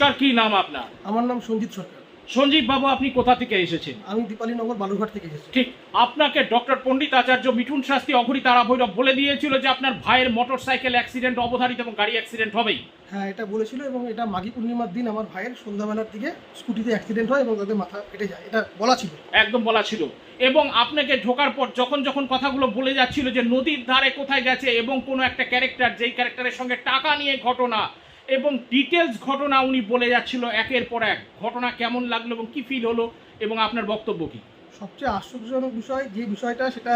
নমস্কার কি নাম আপনার? আমার নাম সঞ্জিত সরকার। সঞ্জীব বাবু আপনি কোথা থেকে এসেছেন? আমি দীপালীনগর বালুরঘাট থেকে এসেছি। ঠিক আপনাকে ডক্টর পণ্ডিত আচার্য মিঠুন শাস্তি অঘরী তারা ভৈরব বলে দিয়েছিল যে আপনার ভাইয়ের মোটর সাইকেল অ্যাক্সিডেন্ট অবধারিত এবং গাড়ি অ্যাক্সিডেন্ট হবেই। হ্যাঁ এটা বলেছিল এবং এটা মাঘী পূর্ণিমার দিন আমার ভাইয়ের সন্ধ্যাবেলার দিকে স্কুটিতে অ্যাক্সিডেন্ট হয় এবং তাদের মাথা কেটে যায়। এটা বলা ছিল। একদম বলা ছিল। এবং আপনাকে ঢোকার পর যখন যখন কথাগুলো বলে যাচ্ছিল যে নদীর ধারে কোথায় গেছে এবং কোনো একটা ক্যারেক্টার যেই ক্যারেক্টারের সঙ্গে টাকা নিয়ে ঘটনা এবং ডিটেলস ঘটনা উনি বলে যাচ্ছিল একের পর এক। ঘটনা কেমন লাগল এবং কি ফিল হলো এবং আপনার বক্তব্য কি? সবচেয়ে আশ্চর্যজনক বিষয় যে বিষয়টা সেটা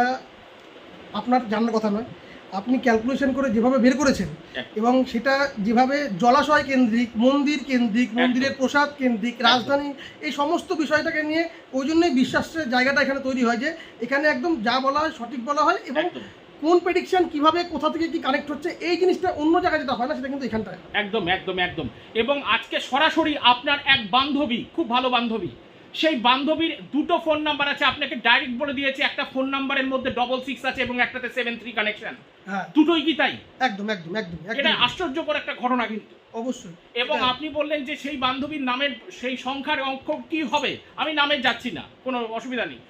আপনার জানার কথা নয়। আপনি ক্যালকুলেশন করে যেভাবে বের করেছেন এবং সেটা যেভাবে জলাশয় কেন্দ্রিক মন্দির কেন্দ্রিক মন্দিরের প্রসাদ কেন্দ্রিক রাজধানী এই সমস্ত বিষয়টাকে নিয়ে ওই জন্যই বিশ্বাসের জায়গাটা এখানে তৈরি হয় যে এখানে একদম যা বলা হয় সঠিক বলা হয় এবং কোন প্রেডিকশন কীভাবে কোথা থেকে কি কানেক্ট হচ্ছে এই জিনিসটা অন্য জায়গায় যেটা হয় না সেটা কিন্তু এখানটায়। একদম একদম একদম। এবং আজকে সরাসরি আপনার এক বান্ধবী খুব ভালো বান্ধবী সেই বান্ধবীর দুটো ফোন নাম্বার আছে আপনাকে ডাইরেক্ট বলে দিয়েছে একটা ফোন নাম্বারের মধ্যে ডবল সিক্স আছে এবং একটাতে সেভেন থ্রি কানেকশন হ্যাঁ। দুটোই কি তাই? একদম একদম একদম এটা আশ্চর্যকর একটা ঘটনা কিন্তু। অবশ্যই। এবং আপনি বললেন যে সেই বান্ধবীর নামের সেই সংখ্যার অঙ্ক কি হবে? আমি নামে যাচ্ছি না কোনো অসুবিধা নেই।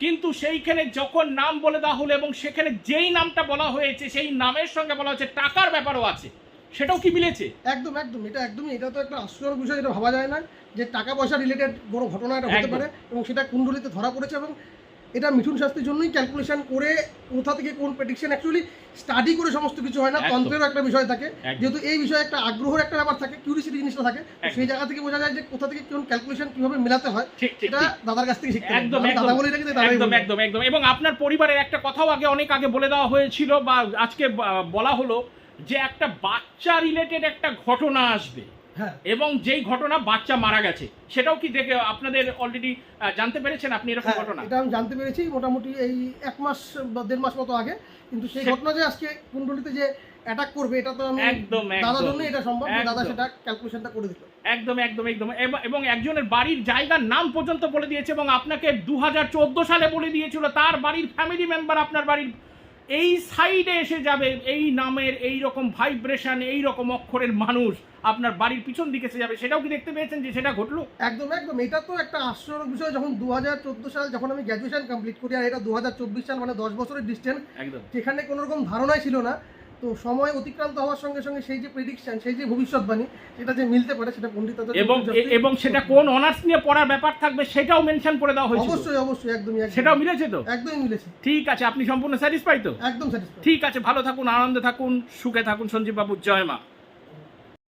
কিন্তু সেইখানে যখন নাম বলে দেওয়া হলো এবং সেখানে যেই নামটা বলা হয়েছে সেই নামের সঙ্গে বলা হয়েছে টাকার ব্যাপারও আছে। সেটাও কি মিলেছে? একদম একদম। এটা একদমই এটা তো একটা আশ্চর্য বিষয় যেটা ভাবা যায় না যে টাকা পয়সা রিলেটেড বড় ঘটনা এটা হতে পারে এবং সেটা কুণ্ডলিতে ধরা পড়েছে এবং এটা মিঠুন শাস্তির জন্যই ক্যালকুলেশন করে কোথা থেকে কোন প্রেডিকশন অ্যাকচুয়ালি স্টাডি করে সমস্ত কিছু হয় না। তন্ত্রেরও একটা বিষয় থাকে। যেহেতু এই বিষয়ে একটা আগ্রহের একটা ব্যাপার থাকে কিউরিসিটি জিনিসটা থাকে সেই জায়গা থেকে বোঝা যায় যে কোথা থেকে কোন ক্যালকুলেশন কীভাবে মেলাতে হয় সেটা দাদার কাছ থেকে শিখতে একদম একদম দাদা বলি একদম একদম একদম। এবং আপনার পরিবারের একটা কথাও আগে অনেক আগে বলে দেওয়া হয়েছিল বা আজকে বলা হলো যে একটা বাচ্চা রিলেটেড একটা ঘটনা আসবে। এবং যেই ঘটনা বাচ্চা মারা গেছে সেটাও কি দেখে আপনাদের অলরেডি জানতে পেরেছেন আপনি এরকম হ্যাঁ, ঘটনা? এটা আমি জানতে পেরেছি মোটামুটি এই এক মাস বা দেড় মাস মতো আগে। কিন্তু সেই ঘটনা যে আজকে কুণ্ডলিতে যে অ্যাটাক করবে এটা তো আমি একদম, দাদার জন্য এটা সম্ভব দাদা সেটা ক্যালকুলেশনটা করে দিল। একদম একদম একদম। এবং একজনের বাড়ির জায়গার নাম পর্যন্ত বলে দিয়েছে এবং আপনাকে দু হাজার চোদ্দ সালে বলে দিয়েছিল তার বাড়ির ফ্যামিলি মেম্বার আপনার বাড়ির এই সাইডে এসে যাবে এই নামের এই রকম ভাইব্রেশন এই রকম অক্ষরের মানুষ আপনার বাড়ির পিছন দিকে এসে যাবে। সেটাও কি দেখতে পেয়েছেন যে সেটা ঘটলো? একদম একদম। এটা তো একটা আশ্চর্য বিষয় যখন দু হাজার চোদ্দ সাল যখন আমি গ্র্যাজুয়েশন কমপ্লিট করি আর এটা দু হাজার চব্বিশ সাল মানে দশ বছরের ডিস্টেন্স একদম। সেখানে কোনো রকম ধারণাই ছিল না। তো সময় অতিক্রান্ত হওয়ার সঙ্গে সঙ্গে সেই যে প্রেডিকশন সেই যে ভবিষ্যৎবাণী সেটা যে মিলতে পারে সেটা পণ্ডিত এবং এবং সেটা কোন অনার্স নিয়ে পড়ার ব্যাপার থাকবে সেটাও মেনশন করে দেওয়া হয়েছে অবশ্যই অবশ্যই একদমই। সেটাও মিলেছে তো? একদমই মিলেছে। ঠিক আছে আপনি সম্পূর্ণ স্যাটিসফাই তো? একদম স্যাটিসফাই ঠিক আছে ভালো থাকুন আনন্দে থাকুন সুখে থাকুন সঞ্জীব বাবু জয় মা।